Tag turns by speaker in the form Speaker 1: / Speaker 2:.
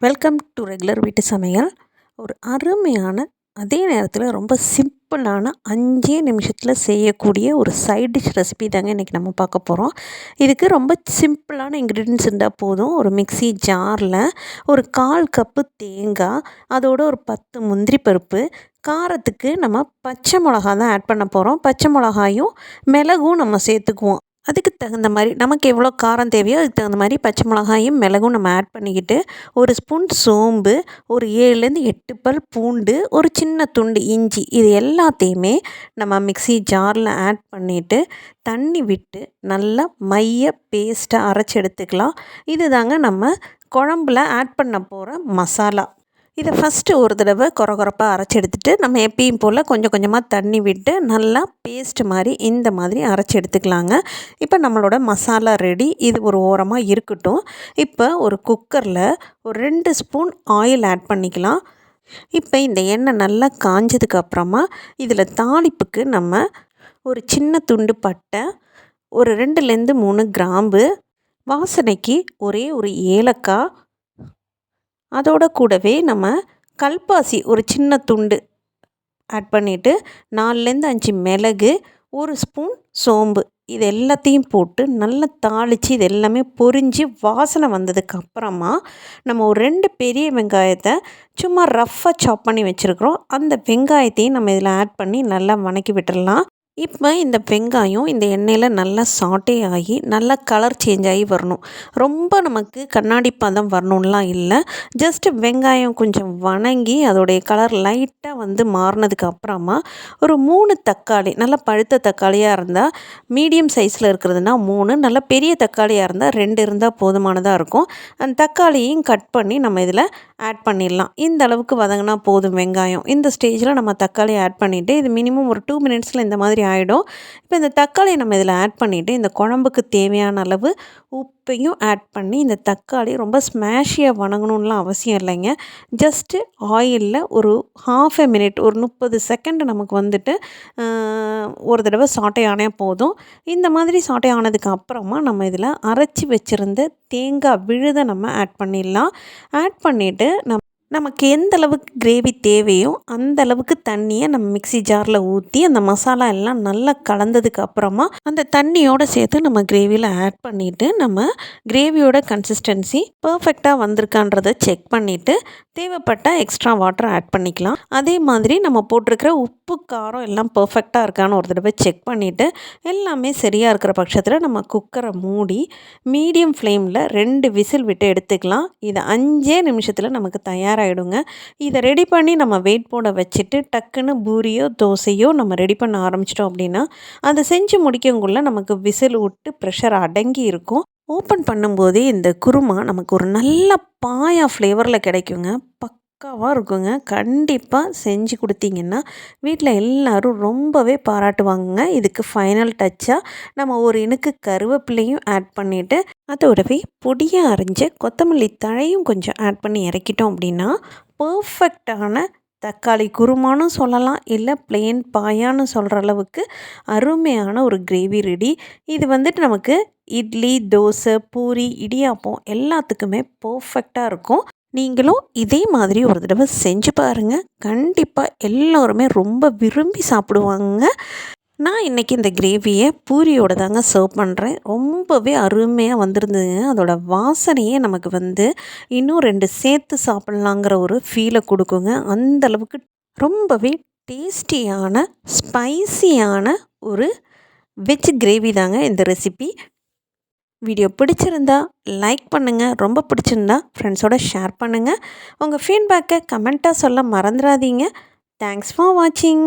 Speaker 1: Welcome to regular வீட்டு சமையல். ஒரு அருமையான அதே நேரத்தில் ரொம்ப சிம்பிளான அஞ்சே நிமிஷத்தில் செய்யக்கூடிய ஒரு சைட் டிஷ் ரெசிபி தாங்க இன்றைக்கி நம்ம பார்க்க போகிறோம் இதுக்கு ரொம்ப சிம்பிளான இன்க்ரீடியன்ஸ் இருந்தால் போதும். ஒரு மிக்சி ஜாரில் ஒரு கால் கப்பு தேங்காய் அதோட ஒரு பத்து முந்திரி பருப்பு காரத்துக்கு நம்ம பச்சை மிளகா தான் ஆட் பண்ண போகிறோம் பச்சை மிளகாயும் மிளகும் நம்ம சேர்த்துக்குவோம். அதுக்கு தகுந்த மாதிரி நமக்கு எவ்வளோ காரம் தேவையோ அதுக்கு தகுந்த மாதிரி பச்சை மிளகாயும் மிளகும் நம்ம ஆட் பண்ணிக்கிட்டு ஒரு ஸ்பூன் சோம்பு ஒரு ஏழுலேருந்து எட்டு பல் பூண்டு ஒரு சின்ன துண்டு இஞ்சி இது எல்லாத்தையுமே நம்ம மிக்சி ஜாரில் ஆட் பண்ணிவிட்டு தண்ணி விட்டு நல்லா மைய பேஸ்ட்டாக அரைச்சி எடுத்துக்கலாம். இது தாங்க நம்ம குழம்புல ஆட் பண்ண போகிற மசாலா. இதை ஃபஸ்ட்டு ஒரு தடவை குறை குறப்பாக அரைச்சி எடுத்துகிட்டு நம்ம எப்பயும் போல் கொஞ்சம் கொஞ்சமாக தண்ணி விட்டு நல்லா பேஸ்ட் மாதிரி இந்த மாதிரி அரைச்சி எடுத்துக்கலாங்க. இப்போ நம்மளோட மசாலா ரெடி இது ஒரு ஓரமாக இருக்கட்டும். இப்போ ஒரு குக்கரில் ஒரு ரெண்டு ஸ்பூன் ஆயில் ஆட் பண்ணிக்கலாம். இப்போ இந்த எண்ணெய் நல்லா காஞ்சதுக்கு அப்புறமா இதில் தாளிப்புக்கு நம்ம ஒரு சின்ன துண்டு பட்டை ஒரு ரெண்டுலேருந்து மூணு கிராம்பு வாசனைக்கு ஒரே ஒரு ஏலக்காய் அதோட கூடவே நம்ம கல்பாசி ஒரு சின்ன துண்டு ஆட் பண்ணிவிட்டு நாலுலேருந்து அஞ்சு மிளகு ஒரு ஸ்பூன் சோம்பு. இது எல்லாத்தையும் போட்டு நல்லா தாளித்து இது எல்லாமே பொரிஞ்சு வாசனை வந்ததுக்கு அப்புறமா நம்ம ஒரு ரெண்டு பெரிய வெங்காயத்தை சும்மா ரஃப்பாக சாப் பண்ணி வச்சுருக்குறோம். அந்த வெங்காயத்தையும் நம்ம இதில் ஆட் பண்ணி நல்லா வணக்கி விட்டுடலாம். இப்போ இந்த வெங்காயம் இந்த எண்ணெயில் நல்லா சாட்டே ஆகி நல்லா கலர் சேஞ்ச் ஆகி வரணும். ரொம்ப நமக்கு கண்ணாடி பதம் வரணும்லாம் இல்லை. ஜஸ்ட்டு வெங்காயம் கொஞ்சம் வணங்கி அதோடைய கலர் லைட்டாக வந்து மாறினதுக்கு அப்புறமா ஒரு மூணு தக்காளி நல்லா பழுத்த தக்காளியாக இருந்தால் மீடியம் சைஸில் இருக்கிறதுனா மூணு நல்லா பெரிய தக்காளியாக இருந்தால் ரெண்டு இருந்தால் போதுமானதாக இருக்கும். அந்த தக்காளியும் கட் பண்ணி நம்ம இதில் ஆட் பண்ணிடலாம். இந்த அளவுக்கு வதங்கினா போதும் வெங்காயம். இந்த ஸ்டேஜில் நம்ம தக்காளி ஆட் பண்ணிவிட்டு இது மினிமம் ஒரு டூ மினிட்ஸில் இந்த மாதிரி ஆகிடும் இப்போ இந்த தக்காளியை நம்ம இதில் ஆட் பண்ணிவிட்டு இந்த குழம்புக்கு தேவையான அளவு உப்பையும் ஆட் பண்ணி இந்த தக்காளி ரொம்ப ஸ்மேஷியாக வணங்கணும்லாம் அவசியம் இல்லைங்க. ஜஸ்ட்டு ஆயிலில் ஒரு ஹாஃப் எ மினிட் ஒரு முப்பது செகண்ட் நமக்கு வந்துட்டு ஒரு தடவை சாட்டை ஆனே போதும். இந்த மாதிரி சாட்டை ஆனதுக்கு அப்புறமா நம்ம இதில் அரைச்சி வச்சுருந்த தேங்காய் விழுதை நம்ம ஆட் பண்ணிடலாம். ஆட் பண்ணிவிட்டு நம்ம நமக்கு எந்த அளவுக்கு கிரேவி தேவையோ அந்த அளவுக்கு தண்ணியை நம்ம மிக்சி ஜாரில் ஊற்றி அந்த மசாலா எல்லாம் நல்லா கலந்ததுக்கு அப்புறமா அந்த தண்ணியோடு சேர்த்து நம்ம கிரேவியில் ஆட் பண்ணிவிட்டு நம்ம கிரேவியோட கன்சிஸ்டன்சி பர்ஃபெக்டாக வந்திருக்கான்றதை செக் பண்ணிவிட்டு தேவைப்பட்ட எக்ஸ்ட்ரா வாட்டர் ஆட் பண்ணிக்கலாம். அதே மாதிரி நம்ம போட்டிருக்கிற உப்பு காரம் எல்லாம் பர்ஃபெக்டாக இருக்கான்னு ஒரு தடவை செக் பண்ணிவிட்டு எல்லாமே சரியாக இருக்கிற பட்சத்தில் நம்ம குக்கரை மூடி மீடியம் ஃப்ளேமில் ரெண்டு விசில் விட்டு எடுத்துக்கலாம். இது அஞ்சே நிமிஷத்தில் நமக்கு தயார் ஆகிடுங்க இதை ரெடி பண்ணி நம்ம வெயிட் போட வச்சுட்டு டக்குன்னு பூரியோ தோசையோ நம்ம ரெடி பண்ண ஆரம்பிச்சிட்டோம் அப்படின்னா அதை செஞ்சு முடிக்கங்குள்ள நமக்கு விசில் விட்டு ப்ரெஷர் அடங்கி இருக்கும். ஓப்பன் பண்ணும்போதே இந்த குருமா நமக்கு ஒரு நல்ல பாயா ஃப்ளேவரில் கிடைக்குங்க. பக்காவாக இருக்குங்க. கண்டிப்பாக செஞ்சு கொடுத்தீங்கன்னா வீட்டில் எல்லோரும் ரொம்பவே பாராட்டுவாங்க இதுக்கு ஃபைனல் டச்சாக நம்ம ஒரு இனுக்கு கருவேப்பிலையும் ஆட் பண்ணிவிட்டு அதோடவே பொடியாக அரைஞ்ச கொத்தமல்லி தழையும் கொஞ்சம் ஆட் பண்ணி இறக்கிட்டோம் அப்படின்னா பர்ஃபெக்டான தக்காளி குருமானு சொல்லலாம். இல்லை பிளெயின் பாயான்னு சொல்கிற அளவுக்கு அருமையான ஒரு கிரேவி ரெடி இது வந்துட்டு நமக்கு இட்லி தோசை பூரி இடியாப்பம் எல்லாத்துக்குமே பர்ஃபெக்டாக இருக்கும். நீங்களும் இதே மாதிரி ஒரு தடவை செஞ்சு பாருங்கள் கண்டிப்பாக எல்லோருமே ரொம்ப விரும்பி சாப்பிடுவாங்க நான் இன்றைக்கி இந்த கிரேவியை பூரியோடு தாங்க சர்வ் பண்ணுறேன் ரொம்பவே அருமையாக வந்திருந்ததுங்க. அதோட வாசனையே நமக்கு வந்து இன்னும் ரெண்டு சேர்த்து சாப்பிட்லாங்கிற ஒரு ஃபீலை கொடுக்குங்க. அந்தளவுக்கு ரொம்பவே டேஸ்டியான ஸ்பைசியான ஒரு வெஜ் கிரேவி தாங்க இந்த ரெசிபி வீடியோ பிடிச்சிருந்தா லைக் பண்ணுங்கள் ரொம்ப பிடிச்சிருந்தா ஃப்ரெண்ட்ஸோட ஷேர் பண்ணுங்கள் உங்கள் ஃபீட்பேக்கை கமெண்ட்டாக சொல்ல மறந்துடாதீங்க. தேங்க்ஸ் ஃபார் வாட்சிங்